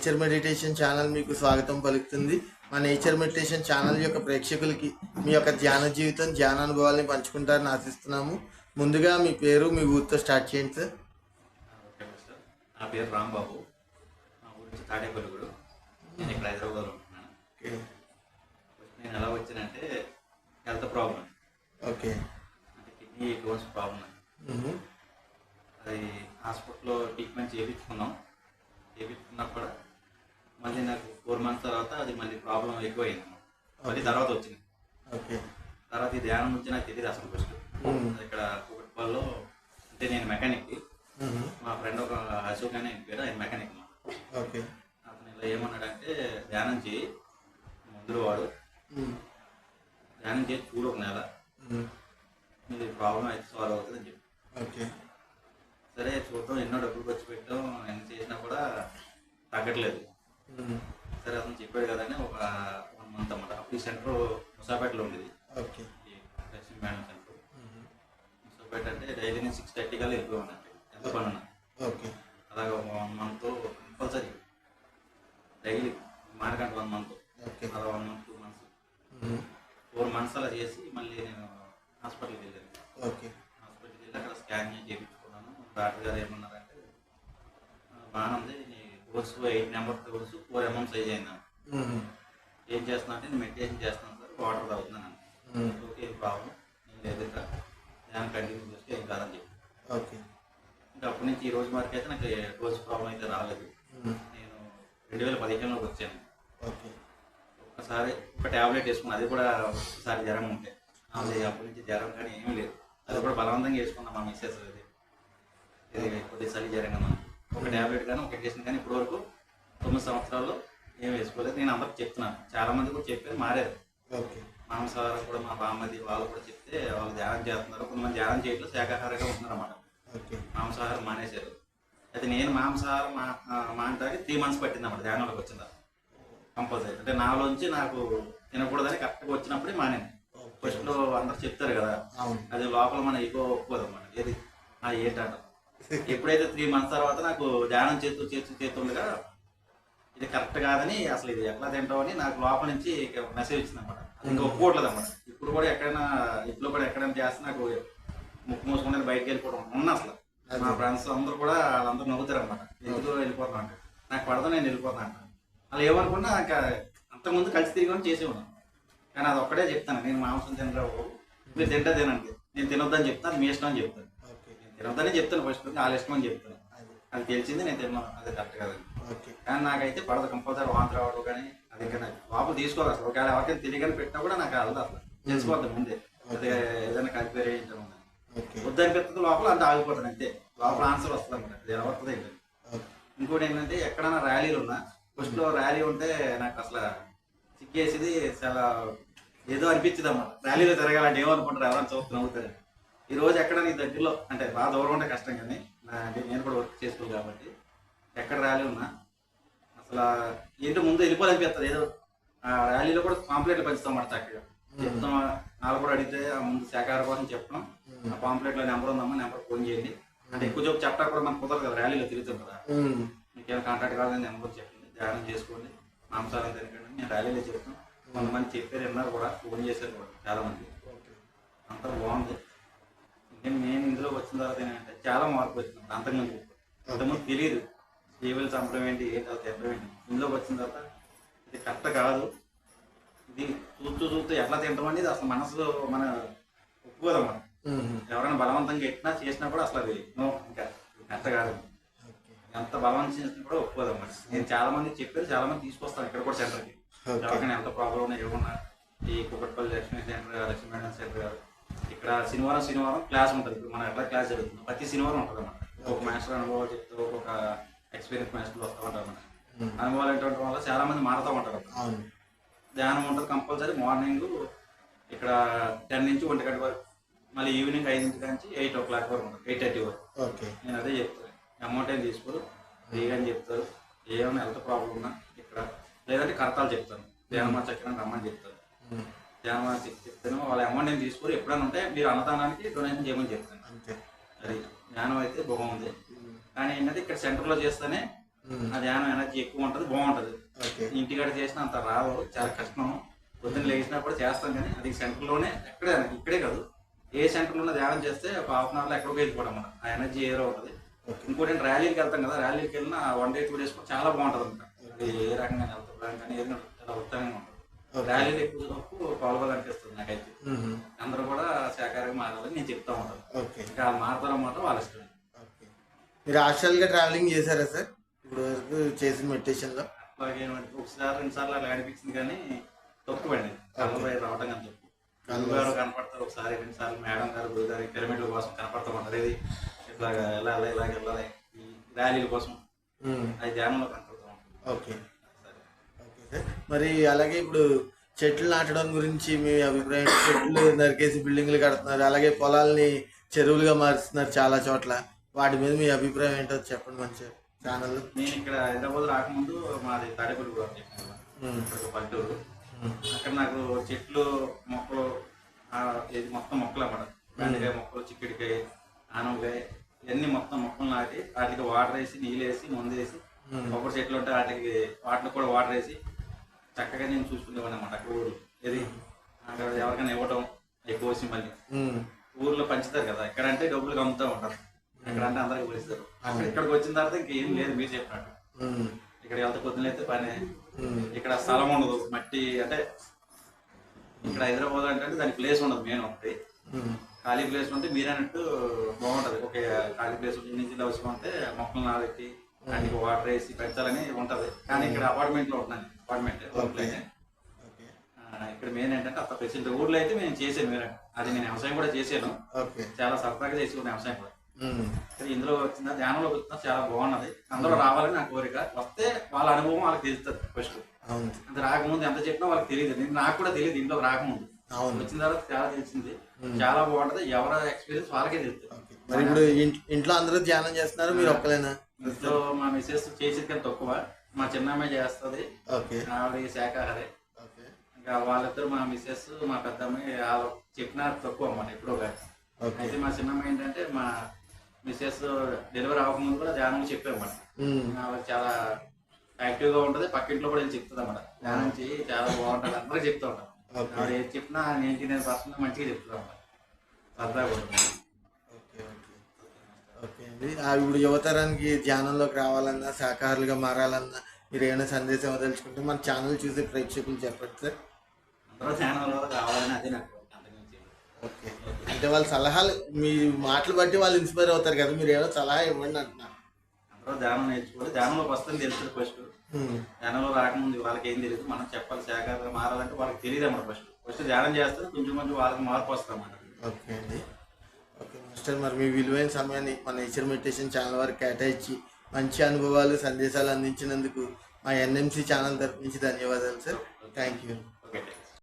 Nature meditation channel మీకు స్వాగతం పలుకుతుంది. మా నేచర్ మెడిటేషన్ ఛానల్ యొక్క ప్రేక్షకులకి మీ యొక్క ధ్యాన జీవితం ధ్యాన అనుభవాల్ని పంచుకుంటారని ఆశిస్తున్నాము. ముందుగా మీ పేరు మీ ఊరితో స్టార్ట్ చేయండి సార్. నా పేరు రాంబాబు. మా ఊరి నుంచి తాడేపల్లిగూడు. నేను ఇక్కడ హైదరాబాద్లో ఉంటున్నాను. ఓకే. నేను ఎలా వచ్చానంటే హెల్త్ ప్రాబ్లం ఓకే. అంటే కిడ్నీ స్టోన్స్ ప్రాబ్లం. అది హాస్పిటల్లో ట్రీట్మెంట్ చేయించుకున్నాం చేయించుకున్నా కూడా మళ్ళీ నాకు ఫోర్ మంత్స్ తర్వాత అది మళ్ళీ ప్రాబ్లం ఎక్కువైంది. మళ్ళీ తర్వాత వచ్చింది. ఓకే. తర్వాత ఈ ధ్యానం నుంచి నాకు తెలియదు అసలు ఫస్ట్. ఇక్కడ కుకట్పల్లిలో అంటే నేను మెకానిక్. మా ఫ్రెండ్ ఒక అశోక్ అని పేరు ఆయన మెకానిక్ ఓకే. అతను ఇలా ఏమన్నాడంటే ధ్యానం చేయి మందులు వాడు. ధ్యానం చేసి చూడు ఒక నెల. మీది ప్రాబ్లం అయితే సాల్వ్ అవుతుందని చెప్పి. ఓకే. సరే చూద్దాం ఎన్నో డబ్బులు ఖర్చు పెట్టాం ఎన్ని చేసినా కూడా తగ్గట్లేదు. సరే అతను చెప్పాడు కదా అని ఒక వన్ మంత్ అన్నమాట. అప్పుడు ఈ సెంటర్ ముసాపేటలో ఉండేది. ఓకే. ఈ లక్ష్మీ మేడం సెంటర్. ముసాపేట అంటే డైలీ నేను సిక్స్ థర్టీ కల్లా వెళ్ళిపోయాను ఎంత పని ఉన్నా ఓకే. అలాగే ఒక వన్ మంత్ కంపల్సరీ డైలీ మారకంటే వన్ మంత్ ఓకే. అలా one month two months. Four months అలా చేసి మళ్ళీ నేను హాస్పిటల్కి వెళ్ళాను. ఓకే. హాస్పిటల్కి వెళ్ళి అక్కడ స్కాన్ చేయించుకున్నాను. డాక్టర్ గారు ఏమన్నారంటే "ఆ, బాగానే ఉంది. Dose eight number dose four MM size మ్మ్. ఏం చేస్తున్నా అంటే నేను మెడిటేషన్ చేస్తున్నాను సార్ వాటర్ తాగుతున్నాను. ఓకే ప్రాబ్లం నేను లేదు ఇంకా ధ్యానం కంటిన్యూ చేస్తే ఏం కాదని చెప్పి. ఓకే. ఇంకా అప్పటి నుంచి ఈ రోజు వరకు అయితే నాకు డోస్ ప్రాబ్లం అయితే రాలేదు. నేను రెండు వేల పదిహేనులోకి వచ్చాను. ఓకే. ఒకసారి ఒక ట్యాబ్లెట్ వేసుకున్నాను అది కూడా ఒకసారి జ్వరం ఉంటే. అది అప్పటి నుంచి జ్వరం కానీ ఏమీ లేదు. అది కూడా బలవంతంగా వేసుకున్నాం మా మిస్సెస్ అది. ఇది కొద్దిగా చలి జ్వరం కదా ఒక ట్యాబ్లెట్ కానీ ఒక ఇంజక్షన్ కానీ ఇప్పటి వరకు తొమ్మిది సంవత్సరాల్లో ఏం వేసుకోలేదు. నేను అందరికి చెప్తున్నాను. చాలా మంది కూడా చెప్పారు మారారు. ఓకే. మాంసాహారం కూడా మా బామ్మది వాళ్ళు కూడా చెప్తే వాళ్ళు ధ్యానం చేస్తున్నారు. కొంతమంది ధ్యానం చేయట్లేదు శాఖాహారంగా ఉంటున్నారు అన్నమాట మాంసాహారం మానేశారు. అయితే నేను మాంసాహారం మా మానడానికి త్రీ మంత్స్ పట్టింది అన్నమాట ధ్యానంలోకి వచ్చిందా. కంపల్సరీ అంటే నాలోంచి నాకు తినకూడదని కరెక్ట్గా వచ్చినప్పుడే మానేది ఫస్ట్లో అందరు చెప్తారు కదా అది లోపల మన ఈగో ఒప్పుకోదు అన్నమాట ఏది ఏంటంట ఎప్పుడైతే త్రీ మంత్స్ తర్వాత నాకు ధ్యానం చేస్తూ చేస్తూ చేస్తుండగా ఇది కరెక్ట్ కాదని అసలు ఇది ఎట్లా తింటావు అని నాకు లోపల నుంచి మెసేజ్ వచ్చింది అనమాట ఇంకా ఒప్పుకోవట్లేదు అనమాట ఇప్పుడు కూడా ఎక్కడైనా ఇప్పుడు కూడా ఎక్కడైనా చేస్తే నాకు ముక్కు మూసుకుంటే బయటకు వెళ్ళిపోవడం ఉన్నా అసలు. మా ఫ్రెండ్స్ అందరూ కూడా వాళ్ళందరూ నవ్వుతారు అనమాట ఎందుకు వెళ్ళిపోతున్నా అంటే నాకు పడదా నేను వెళ్ళిపోతాను అంట. వాళ్ళు ఏమనుకున్నా ఇంకా అంతకుముందు కలిసి తిరిగి చేసి ఉన్నాను కానీ అది ఒక్కడే చెప్తాను. నేను మాంసం తినరా బాబు మీరు తింటా తినండి. నేను తినొద్దని చెప్తాను. మీ ఇష్టం అని చెప్తాను. తినొద్దని చెప్తాను ఫస్ట్ వాళ్ళ ఇష్టం అని చెప్తాను అది తెలిసింది నేను తిన్నాను. అది కరెక్ట్ ఓకే. కానీ నాకైతే పడదు కంపల్సరీ వాంతి రావడం కానీ అది ఇంకా నాకు లోపల తీసుకోవాలి అసలు. ఒకవేళ ఎవరికైనా తెలియని పెట్టినా కూడా నాకు వెళ్ళదు అసలు తెలిసిపోద్ది ముందే. అదే ఏదైనా కలిపి ఇంటాను ఓకే. వద్దనిపిస్తుంది లోపల అంటే ఆగిపోతాను అంతే. లోపల ఆన్సర్ వస్తుంది అనమాట అది ఓకే. ఇంకోటి ఏంటంటే ఎక్కడైనా ర్యాలీలు ఉన్నా ఫస్ట్లో ర్యాలీ ఉంటే నాకు అసలు చిక్కేసేది చాలా ఏదో అనిపించింది అన్నమాట ర్యాలీలో తిరగాలంటే ఏమనుకుంటారు? ఎవరైనా చూస్తూ నవ్వుతారు. ఈ రోజు ఎక్కడ నీ దగ్గరలో? అంటే బాగా దూరం ఉంటే కష్టం కానీ నా అంటే నేను కూడా వర్క్ చేసుకోవాలి కాబట్టి ఎక్కడ ర్యాలీ ఉన్నా అసలు ఏంటో ముందు వెళ్ళిపోవాలనిపిస్తుంది. ఏదో ఆ ర్యాలీలో కూడా పాంప్లెట్లు పంచుతాం మాట చక్కగా. చెప్తాం వాళ్ళు కూడా అడిగితే ఆ ముందు శాఖాహార కోసం చెప్పడం ఆ పాంప్లెట్లో నెంబర్ ఉందమ్మా నెంబర్ ఫోన్ చేయండి. అంటే ఎక్కువ చూపు చెప్పడం కూడా మనకు కుదరదు కదా ర్యాలీలో తిరుగుతాం కదా. మీకేమైనా కాంటాక్ట్ కావాలని నెంబర్ చెప్పండి ధ్యానం చేసుకోండి. మాంసాహారం తినకండి నేను ర్యాలీలో చెప్తాను కొంతమంది చెప్పారు విన్నారు కూడా ఫోన్ చేశారు కూడా చాలా మంది ఓకే. అంతా బాగుంది. ఇంకా నేను ఇందులో వచ్చిన తర్వాత ఏంటంటే చాలా మార్పు వచ్చింది అంతకుముందు. అంతకుముందు తెలియదు జీవులు చంపడం ఏంటి ఏంటి అలా తినడం ఏంటి. ఇందులోకి వచ్చిన తర్వాత ఇది కరెక్ట్ కాదు. ఇది చూస్తూ చూస్తూ ఎట్లా తింటాం అనేది అసలు మనసులో మన ఒప్పుకోదన్నమాట మ్మ్. ఎవరైనా బలవంతంగా ఎట్టినా చేసినా కూడా అసలు అది నో ఇంకా కరెక్ట్ కాదు. ఎంత బలవంతం చేసినా కూడా ఒప్పుకోదన్నమాట నేను చాలా మంది చెప్పారు చాలా మంది తీసుకొస్తాను ఇక్కడ కూడా సెంటర్కి. ఎవరికైనా ఎంత ప్రాబ్లం ఉన్నా ఏమన్నా ఈ Kukatpally Lakshmi centre Lakshmi madam centre గారు. ఇక్కడ శనివారం శనివారం క్లాస్ ఉంటుంది. ఇప్పుడు మనం ఎట్లా క్లాస్ జరుగుతుంది ప్రతి శనివారం ఉంటుంది అన్నమాట ఒక మాస్టర్ అనుభవాలు చెప్తూ ఒక్కొక్క ఎక్స్పీరియన్స్ మాస్టర్లు వస్తూ ఉంటారు అన్నమాట. అనుభవాలు ఏంటంటే వల్ల చాలా మంది మారుతూ ఉంటారు ధ్యానం ఉంటుంది కంపల్సరీ మార్నింగ్ ఇక్కడ టెన్ నుంచి ఒంటి గంట వరకు మళ్ళీ ఈవినింగ్ ఐదు నుంచి నుంచి ఎయిట్ ఓ క్లాక్ వరకు ఉంటుంది ఎయిట్ థర్టీ వరకు. ఓకే. నేను అదే చెప్తాను అమౌంట్ ఏం తీసుకోరు ఫ్రీగా అని చెప్తారు ఏమైనా హెల్త్ ప్రాబ్లం ఉన్నా ఇక్కడ లేదంటే కరతాలు చెప్తాను. ధ్యానమా చక్రం రమ్మని చెప్తారు చెక్ చెప్తాను వాళ్ళ అమౌంట్ ఏం తీసుకోరు. ఎప్పుడైనా ఉంటే మీరు అన్నదానానికి డొనేషన్ చేయమని చెప్తాను. అంతే. అది ధ్యానం అయితే బాగుంది. కానీ ఏంటంటే ఇక్కడ సెంటర్లో చేస్తేనే. ఆ ధ్యానం ఎనర్జీ ఎక్కువ ఉంటుంది బాగుంటుంది. ఇంటికాడ చేసిన అంత రాదు చాలా కష్టం పొద్దున్న లేచినప్పుడు చేస్తాం కానీ అది సెంటర్లోనే ఎక్కడే ఇక్కడే కాదు. ఏ సెంటర్లోనే ధ్యానం చేస్తే ఒక హాఫ్ అన్ అవర్లో ఎక్కడికి వెళ్ళిపోవడం మనం. ఆ ఎనర్జీ ఏరో ఉంటుంది ఇంకోటి ర్యాలీకి వెళ్తాం కదా ర్యాలీకి వెళ్ళిన వన్ డే టూ డేస్ కూడా చాలా బాగుంటుంది అనమాట ఏ రకంగా వెళ్తాం కానీ ఏదైనా చాలా ఉత్తమంగా ఉంటుంది. ర్యాలీలు ఎక్కువ పాల్గొనాలనిపిస్తుంది నాకైతే. అందరూ కూడా శాఖాహారంగా మారాలని నేను చెప్తా ఉంటాను. ఓకే. ఇంకా మారుతారో మాత్రం వాళ్ళ ఇష్టం ఓకే. మీరు హాస్టల్గా ట్రావెలింగ్ చేశారా సార్? ఇప్పుడు వరకు చేసిన మెడిటేషన్లో అట్లాగే ఒకసారి రెండు సార్లు అలా అనిపించింది కానీ తక్కువ అండి కళ్ళపై రావడం కానీ తక్కువ కళ్ళు గారు కనపడతారు ఒకసారి రెండు సార్లు. మేడం గారు గురువు గారు పిరమిడ్ల కోసం కనపడతా ఉంటారు ఇది ఇట్లాగా వెళ్ళాలి ఇలాగ వెళ్ళాలి. ఈ ర్యాలీల కోసం. అది ధ్యానంలో కనపడతా ఉంటుంది ఓకే ఓకే సార్. మరి అలాగే ఇప్పుడు చెట్లు నాటడం గురించి మీ అభిప్రాయం? చెట్లు నరికేసి బిల్డింగ్లు కడుతున్నారు. అలాగే పొలాల్ని చెరువులుగా మారుస్తున్నారు చాలా చోట్ల. వాటి మీద మీ అభిప్రాయం ఏంటో చెప్పండి మంచిగా. ఛానల్. నేను ఇక్కడ హైదరాబాద్ రాకముందు మాది తాడేపల్లి అని చెప్పాను. పల్లెటూరు. అక్కడ నాకు చెట్లు మొక్కలు ఇది మొత్తం మొక్కలు అన్నమాట. బెండకాయ మొక్కలు చిక్కుడికాయ ఆనవకాయ ఇవన్నీ మొత్తం మొక్కలు నాటి వాటికి వాటర్ వేసి నీళ్ళు వేసి మందు వేసి కొబ్బరి చెట్లు ఉంటే వాటికి వాటికి కూడా వాటర్ వేసి చక్కగా నేను చూసుకునేవాడిని అనమాట అక్కడ ఊరు. ఇది అక్కడ ఎవరికైనా ఇవ్వటం ఎక్కువ వచ్చి మళ్ళీ. ఊర్లో పంచుతారు కదా ఇక్కడ అంటే డబ్బులు అమ్ముతూ ఉంటారు. ఇక్కడ అంటే అందరికి పోలిస్తారు అక్కడ ఇక్కడికి వచ్చిన తర్వాత ఇంకేం లేదు మీరు చెప్పినట్టు. ఇక్కడ వెళ్తే పొద్దున అయితే పని. ఇక్కడ స్థలం ఉండదు మట్టి అంటే ఇక్కడ హైదరాబాద్ అంటే దానికి ప్లేస్ ఉండదు మెయిన్ ఒకటి. ఖాళీ ప్లేస్ ఉంటే మీరు అన్నట్టు బాగుంటది. ఒక ఖాళీ ప్లేస్ నుంచి అవసరం ఉంటే మొక్కలు నాబెట్టి దానికి వాటర్ వేసి పెంచాలని ఉంటది. కానీ ఇక్కడ అపార్ట్మెంట్లో ఉంటున్నాను. అపార్ట్మెంట్ ఇక్కడ మెయిన్ ఏంటంటే అంత ప్రెసెంట్ ఊర్లో అయితే నేను చేసాను వేరే. అది నేను వ్యవసాయం కూడా చేసాను ఓకే చాలా సరదాగా చేసుకున్నాను వ్యవసాయం కూడా. కానీ ఇందులో వచ్చిన ధ్యానంలో వచ్చిన చాలా బాగున్నది. అందరూ రావాలని నా కోరిక. వస్తే వాళ్ళ అనుభవం వాళ్ళకి తెలుస్తుంది ఫస్ట్ అంత రాకముందు ఎంత చెప్పినా వాళ్ళకి తెలియదు. నేను నాకు కూడా తెలియదు ఇంట్లో రాకముందు. వచ్చిన తర్వాత చాలా తెలిసింది. చాలా బాగుంటది. ఎవరి ఎక్స్పీరియన్స్ వాళ్ళకే తెలుస్తుంది. మరి ఇప్పుడు ఇంట్- ఇంట్లో అందరూ ధ్యానం చేస్తున్నారు మీరు ఒక్కలేనా? ఇంట్లో మా మిసెస్ చేసేది కానీ తక్కువ. మా చిన్నమ్మాయి చేస్తుంది. ఓకే. ఆవిడ శాఖాహారి ఓకే. ఇంకా వాళ్ళిద్దరు మా మిసెస్ మా పెద్దమ్మాయి వాళ్ళు చెప్పినా తక్కువ అన్నమాట ఎప్పుడో కానీ అయితే మా చిన్నమ్మాయి ఏంటంటే మా మిసెస్ డెలివరీ అవ్వకముందు కూడా ధ్యానం చెప్పామన్నమాట. ఆవిడ చాలా యాక్టివ్గా ఉంటది పక్కింట్లో కూడా వెళ్ళి చెప్తుంది అన్నమాట. ధ్యానం చేయి చాలా బాగుంటది అందరూ చెప్తూ ఉంటాం ఓకే. ఆవిడ ఏది చెప్పినా నైన్టీ నైన్ పర్సెంట్ మంచిగా చెప్తుంది అన్నమాట. ఓకే ఓకే ఓకే అండి. ఆ ఇప్పుడు యువతరానికి ధ్యానంలోకి రావాలన్నా శాకాహారులుగా మారాలన్నా మీరు ఏమైనా సందేశం ఇవ్వదలుచుకుంటే మన ఛానల్ చూసే ప్రేక్షకులు చెప్పండి సార్. అందరూ ధ్యానంలో కావాలని అదే నాకు అంతకుమించి. ఓకే. అంటే వాళ్ళ సలహాలు మీ మాటలు బట్టి వాళ్ళు ఇన్స్పైర్ అవుతారు కదా మీరు ఏమైనా సలహా ఇవ్వండి అంటున్నారు అందరూ ధ్యానం నేర్చుకోవాలి ధ్యానంలోకి వస్తుంది తెలుస్తుంది ఫస్ట్. ధ్యానంలో రాకముందు వాళ్ళకి ఏం తెలియదు మనం చెప్పాలి శాఖగా మారాలంటే వాళ్ళకి తెలియదు అన్నమాట ఫస్ట్ ఫస్ట్ ధ్యానం చేస్తే కొంచెం కొంచెం వాళ్ళకి మార్పు వస్తాం అన్నమాట. ఓకే అండి. ఓకే మరి మీ విలువైన సమయాన్ని మన నేచర్ మెడిటేషన్ ఛానల్ వారికి కేటాయించి మంచి అనుభవాలు సందేశాలు అందించినందుకు మా ఎన్ఎంసి ఛానల్ తరపు నుంచి ధన్యవాదాలు సార్. Thank you.